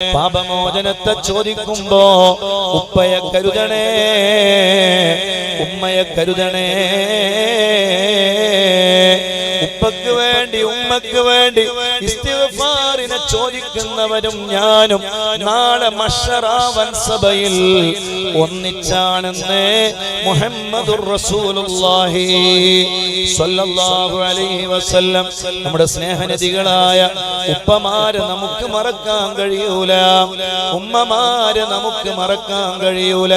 പാപമോചനത്തെ ചോദിക്കുമ്പോ ഉപ്പയെ കരുതണേ ഉമ്മയെ കരുതണേ. ഉപ്പക്ക് വേണ്ടി ഉമ്മക്ക് വേണ്ടി ഇസ്തിഗ്ഫാറിനെ ചോദിക്കുന്നവരും ഞാനും നാളെ മഷറാവൻ സഭയിൽ ഒന്നിച്ചാണെന്ന് മുഹമ്മദുർ റസൂലുള്ളാഹി സ്വല്ലല്ലാഹു അലൈഹി വസല്ലം. നമ്മുടെ സ്നേഹനദികളായ ഉപ്പമാരെ നമുക്ക് മറക്കാൻ കഴിയൂല. ഉമ്മമാരെ നമുക്ക് മറക്കാൻ കഴിയൂല.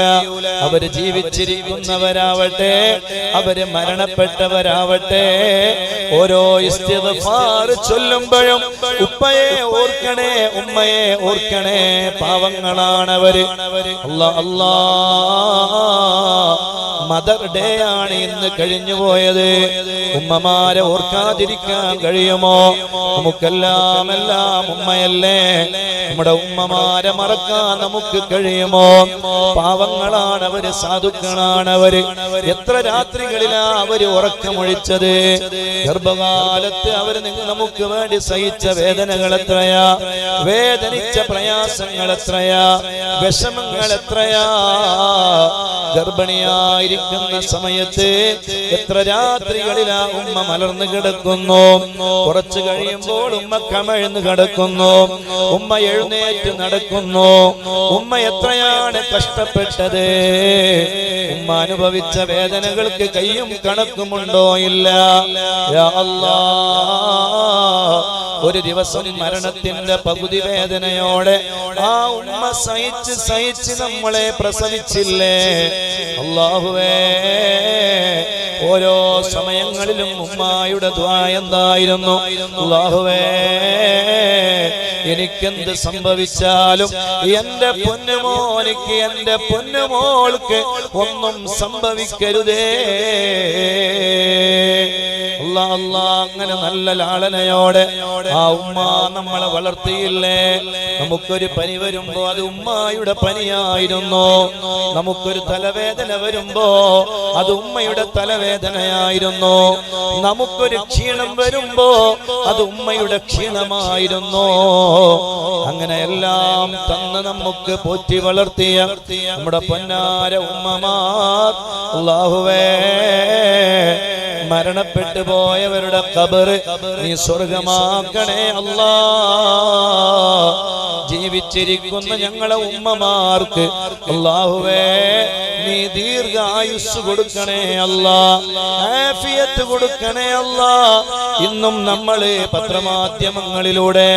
അവർ ജീവിച്ചിരിക്കുന്നവരാവട്ടെ അവർ മരണപ്പെട്ടവരാവട്ടെ ഓരോ ഇസ്തിഗ്ഫാർ ചൊല്ലുമ്പോഴും ഉപ്പയെ ഓർക്കണേ ഉമ്മയെ ഓർക്കണേ പാവങ്ങളാണവര്. അല്ലാ അല്ലാ. മദർ ഡേ ആണ് ഇന്ന് കഴിഞ്ഞു പോയത് ഉമ്മമാരെ ഓർക്കാതിരിക്കാൻ കഴിയുമോ? നമുക്കെല്ലാം എല്ലാം ഉമ്മയല്ലേ? നമ്മുടെ ഉമ്മമാരെ മറക്കാൻ നമുക്ക് കഴിയുമോ? പാവങ്ങളാണ് അവർ സാധുക്കളാണ് അവർ. എത്ര രാത്രികളിലാ അവർ ഉറക്കമൊഴിച്ചത്? ഗർഭകാലത്ത് അവർ നമുക്ക് വേണ്ടി സഹിച്ച വേദനകൾ എത്രയാ? വേദനിച്ച പ്രയാസങ്ങൾ എത്രയാ? വിഷമങ്ങൾ എത്രയാ? ഗർഭിണിയായിരിക്കുന്ന സമയത്ത് എത്ര രാത്രികളിലാ ഉമ്മ മലർന്നു കിടക്കുന്നു? കുറച്ചു കഴിയുമ്പോൾ ഉമ്മ കമഴ്ന്ന് കിടക്കുന്നു. ഉമ്മ എഴുന്നേറ്റ് നടക്കുന്നു. ഉമ്മ എത്രയാണ് കഷ്ടപ്പെട്ടത്? ഉമ്മ അനുഭവിച്ച വേദനകൾക്ക് കയ്യും കണക്കുമുണ്ടോ ഇല്ല? അല്ലാ. ഒരു ദിവസം മരണത്തിന്റെ പകുതി വേദനയോടെ ആ ഉമ്മ സഹിച്ച് സഹിച്ച് നമ്മളെ പ്രസവിച്ചില്ലേ? അള്ളാഹുവേ ഓരോ സമയങ്ങളിലും ഉമ്മായുടെ ദ്വാ എന്തായിരുന്നു? അള്ളാഹുവേ എനിക്കെന്ത് സംഭവിച്ചാലും എന്റെ പൊന്നുമോനിക്ക് എന്റെ പൊന്നുമോൾക്ക് ഒന്നും സംഭവിക്കരുതേ. അങ്ങനെ നല്ല ലാളനയോടെ ആ ഉമ്മ നമ്മളെ വളർത്തിയില്ലേ? നമുക്കൊരു പനി വരുമ്പോ അത് ഉമ്മായുടെ പനിയായിരുന്നു. നമുക്കൊരു തലവേദന വരുമ്പോ അത് ഉമ്മയുടെ തലവേദനയായിരുന്നു. നമുക്കൊരു ക്ഷീണം വരുമ്പോ അത് ഉമ്മയുടെ ക്ഷീണമായിരുന്നു. അങ്ങനെ എല്ലാം തന്ന് നമുക്ക് പോറ്റി വളർത്തിയ നമ്മുടെ പൊന്നാര ഉമ്മമാർ. അള്ളാഹുവേ. മരണപ്പെട്ടു പോയവരുടെ കബറ് നീ സ്വർഗമാക്കണേ അല്ലാ. ജീവിച്ചിരിക്കുന്ന ഞങ്ങളെ ഉമ്മമാർക്ക് അള്ളാഹുവേ നീ ദീർഘായുസ് കൊടുക്കണേ അല്ലാ. ആഫിയത്ത് കൊടുക്കണേ അല്ലാ. ഇന്നും നമ്മൾ പത്രമാധ്യമങ്ങളിലൂടെ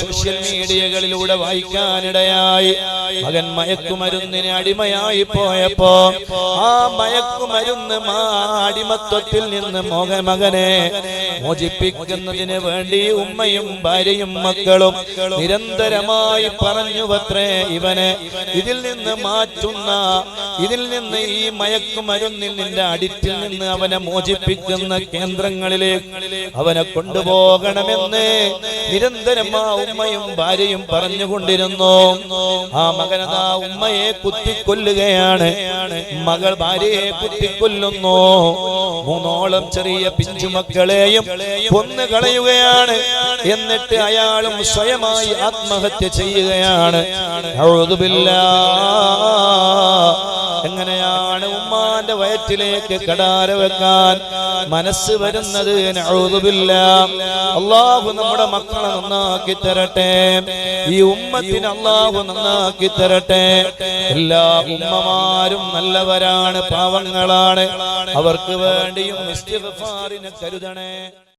സോഷ്യൽ മീഡിയകളിലൂടെ വായിക്കാനിടയായി. മകൻ മയക്കുമരുന്നിന് അടിമയായി പോയപ്പോ ആ മയക്കുമരുന്ന് മാ അടിമത്വത്തിൽ നിന്ന് മകനെ മോചിപ്പിക്കുന്നതിന് വേണ്ടി ഉമ്മയും ഭാര്യയും മക്കളും നിരന്തരമായി പറഞ്ഞു പത്രേ ഇവനെ. ഇതിൽ നിന്ന് മാറ്റുന്ന ഇതിൽ നിന്ന് ഈ മയക്കുമരുന്നിൽ നിന്റെ അടിറ്റിൽ നിന്ന് അവനെ മോചിപ്പിക്കുന്ന കേന്ദ്രങ്ങളിലേക്ക് അവനെ കൊണ്ടുപോകണമെന്ന് നിരന്തരം ആ ഉമ്മയും ഭാര്യയും പറഞ്ഞുകൊണ്ടിരുന്നു. ആ മകനതാ ഉമ്മയെ കുത്തിക്കൊല്ലുകയാണ്. മകൾ ഭാര്യയെ കുത്തിക്കൊല്ലുന്നു. മൂന്നോളം ചെറിയ പിഞ്ചുമക്കളെയും കൊന്നു കളയുകയാണ് എന്നിട്ട് അയാളും സ്വയമായി ആത്മഹത്യ ചെയ്യുകയാണ് ഔദുബില്ലാ. എങ്ങനെയാണ് കടാര വെക്കാൻ മനസ്സ് വരുന്നത്. അള്ളാഹു നമ്മുടെ മക്കളെ നന്നാക്കി തരട്ടെ. ഈ ഉമ്മത്തിന് അള്ളാഹു നന്നാക്കി തരട്ടെ. എല്ലാ ഉമ്മമാരും നല്ലവരാണ് പാവങ്ങളാണ്. അവർക്ക് വേണ്ടിയും കരുതണേ.